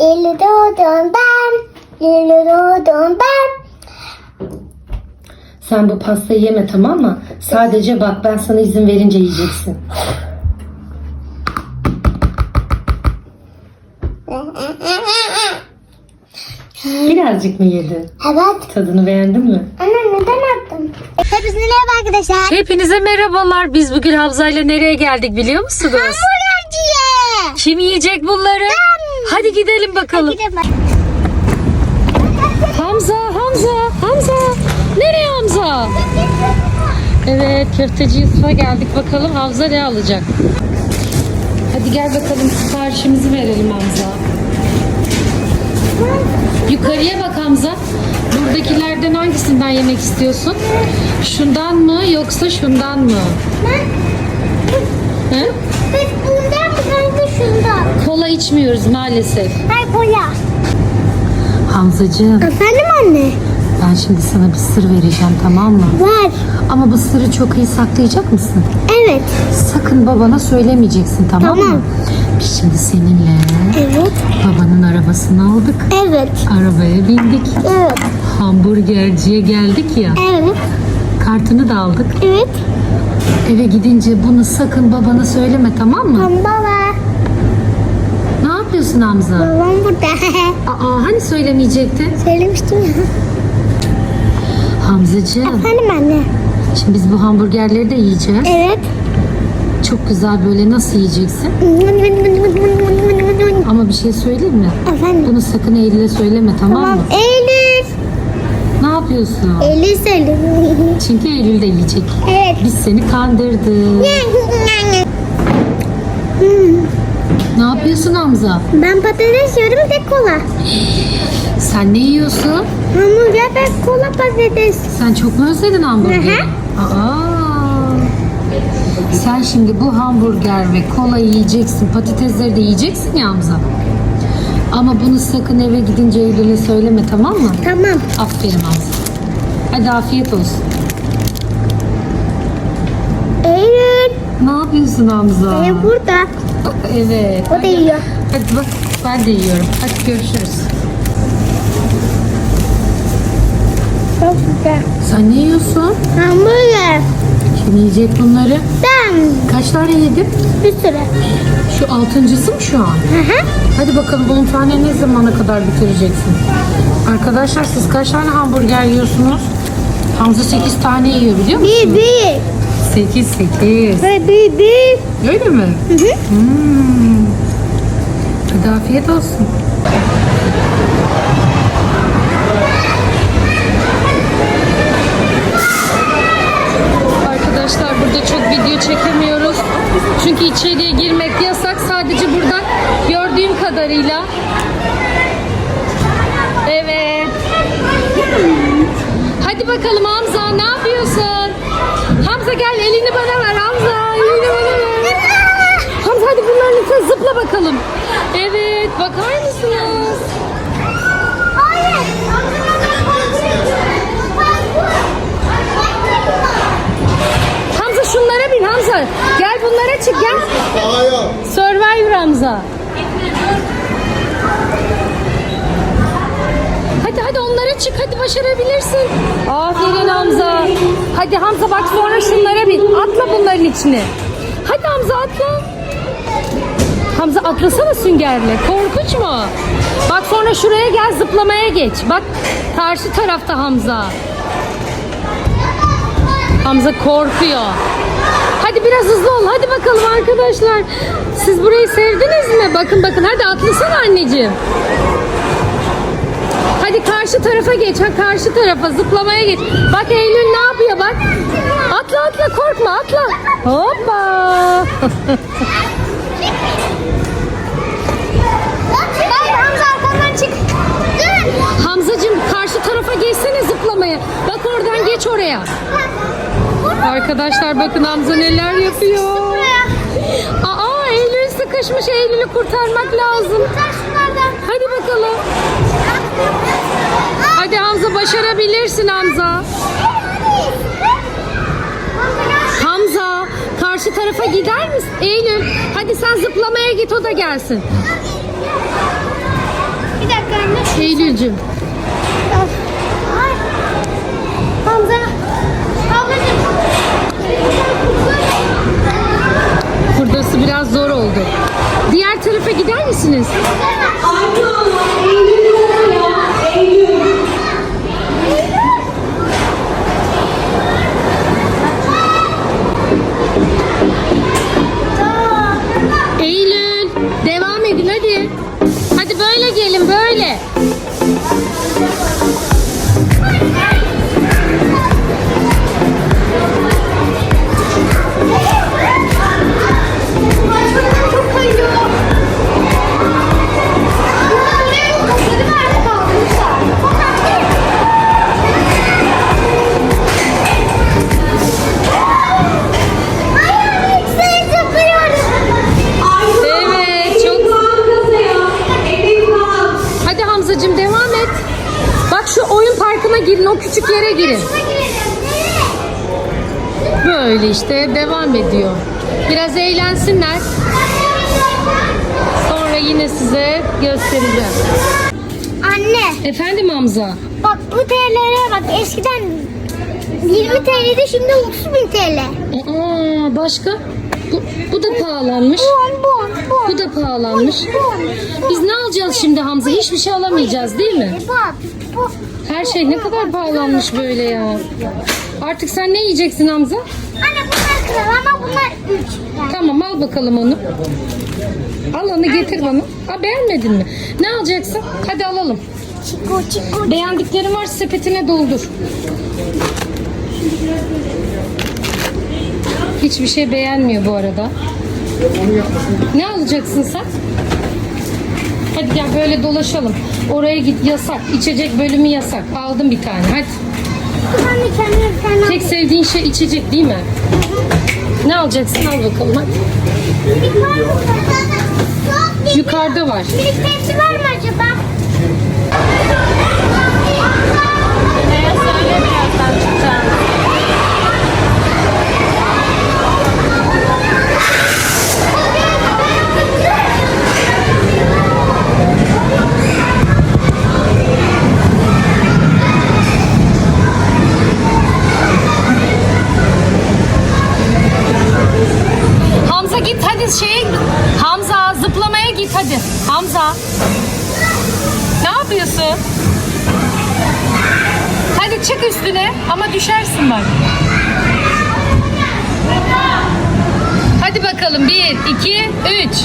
İlli doğdum ben. İlli doğdum ben. Sen bu pastayı yeme tamam mı? Sadece bak ben sana izin verince yiyeceksin. Birazcık mı yedin? Evet. Tadını beğendin mi? Anne neden attın? Hepinize merhaba arkadaşlar. Hepinize merhabalar. Biz bugün Hamza ile nereye geldik biliyor musunuz? Hamburgerciye. Kim yiyecek bunları? Hadi gidelim bakalım. Hamza, Hamza, Hamza. Nereye Hamza? Evet, köfteci Yusuf'a geldik. Bakalım Hamza ne alacak? Hadi gel bakalım siparişimizi verelim Hamza. Yukarıya bak Hamza. Buradakilerden hangisinden yemek istiyorsun? Şundan mı yoksa şundan mı? He? Biz bundan şundan. Kola içmiyoruz maalesef. Hay boya. Hamzacığım Efendim anne? ben şimdi sana bir sır vereceğim tamam mı? Var. Ama bu sırrı çok iyi saklayacak mısın? Evet. Sakın babana söylemeyeceksin tamam, mı? Tamam. Biz şimdi seninle Evet. babanın arabasını aldık. Evet. Arabaya bindik. Evet. Hamburgerciye geldik ya. Evet. Kartını da aldık. Evet. Eve gidince bunu sakın babana söyleme tamam mı? Tamam baba. Ne yapıyorsun Hamza? Babam burada. Aa hani söylemeyecektin? Söylemiştim ya. Hamzacığım Efendim anne? şimdi biz bu hamburgerleri de yiyeceğiz. Evet. Çok güzel böyle nasıl yiyeceksin? Ama bir şey söyleyeyim mi? Efendim? Bunu sakın Eylül'e söyleme tamam, Tamam. mı? Eylül. Ne yapıyorsun? Eylül söyle. Çünkü Eylül de yiyecek. Evet. Biz seni kandırdık. Ne yapıyorsun Hamza? Ben patates yiyorum ve kola. Sen ne yiyorsun? Hamburger ve kola patates. Sen çok mu özledin hamburgeri? Aa. Sen şimdi bu hamburger ve kola yiyeceksin. Patatesleri de yiyeceksin ya Hamza. Ama bunu sakın eve gidince Eylül'e söyleme tamam mı? Tamam. Aferin Hamza. Hadi afiyet olsun. Eylül. Ne yapıyorsun Hamza? Eylül burada. Evet. O da yiyor. Hadi bak ben de yiyorum. Hadi görüşürüz. Çok güzel. Sen ne yiyorsun? Hamburger. Kim yiyecek bunları? Ben. Kaç tane yedin? Bir sürü. Şu altıncısı mı şu an? Hı hı. Hadi bakalım 10 tane ne zamana kadar bitireceksin? Arkadaşlar siz kaç tane hamburger yiyorsunuz? Hamza 8 tane yiyor biliyor musun? Bir, bir. 8 8. Ve bir. Öyle mi? Hı hı. Hmm. Hadi afiyet olsun. Arkadaşlar burada çok video çekemiyoruz. Çünkü içeriye girmek yasak. Sadece buradan gördüğüm kadarıyla. Evet. Hadi bakalım Hamza elini bana ver Hamza. Elini bana ver. Hamza hadi bunların üstüne zıpla bakalım. Evet bakar mısınız? Çık hadi başarabilirsin. Aferin Hamza. Hadi Hamza bak sonra şunlara bin. Atla bunların içine. Hadi Hamza atla. Hamza atlasana süngerle. Korkunç mu? Bak sonra şuraya gel zıplamaya geç. Bak karşı tarafta Hamza. Hamza korkuyor. Hadi biraz hızlı ol. Hadi bakalım arkadaşlar. Siz burayı sevdiniz mi? Bakın bakın. Hadi atlasana anneciğim. Tarafa geç. Ha karşı tarafa zıplamaya geç. Bak Eylül ne yapıyor bak. Atla atla korkma atla. Hoppa. Hamza arkamdan çık. Dur. Hamzacığım karşı tarafa geçsene zıplamaya. Bak oradan geç oraya. Arkadaşlar bakın Hamza neler yapıyor. Aa Eylül sıkışmış. Eylül'ü kurtarmak lazım. Hadi bakalım. Başarabilirsin Hamza. Hamza karşı tarafa gider misin? Eylül hadi sen zıplamaya git o da gelsin. Eylül'cüm. Ay. Hamza. Ablacığım. Buradası biraz zor oldu. Diğer tarafa gider misiniz? Eylül, parkına girin, o küçük yere girin. Böyle işte devam ediyor. Biraz eğlensinler. Sonra yine size göstereceğim. Anne Efendim Hamza. bak bu TL'lere bak eskiden 20 TL'di şimdi 30 bin TL. Aa, başka? Bu, bu da pahalanmış. Bon bon bon. Bu da pahalanmış. Bon. Biz ne alacağız şimdi Hamza? Hiçbir şey alamayacağız değil mi? E bak bu. Her şey ne kadar pahalanmış böyle ya. Artık sen ne yiyeceksin Hamza? Anne bunlar kral ama bunlar 3. Yani. Tamam al bakalım onu. Al onu getir bana. Ha, beğenmedin mi? Ne alacaksın? Hadi alalım. Çiko çiko. Beğendiklerin var sepetine doldur. Hiçbir şey beğenmiyor bu arada. Ne alacaksın sen? Hadi gel böyle dolaşalım. Oraya git yasak. İçecek bölümü yasak. Aldım bir tane. Hadi. Ben de kendime bir tane Tek sevdiğin şey içecek değil mi? Ne alacaksın? Al bakalım hadi. Yukarıda var. Tepsi var mı acaba? Çık üstüne ama düşersin bak. Hadi bakalım. Bir, iki, üç.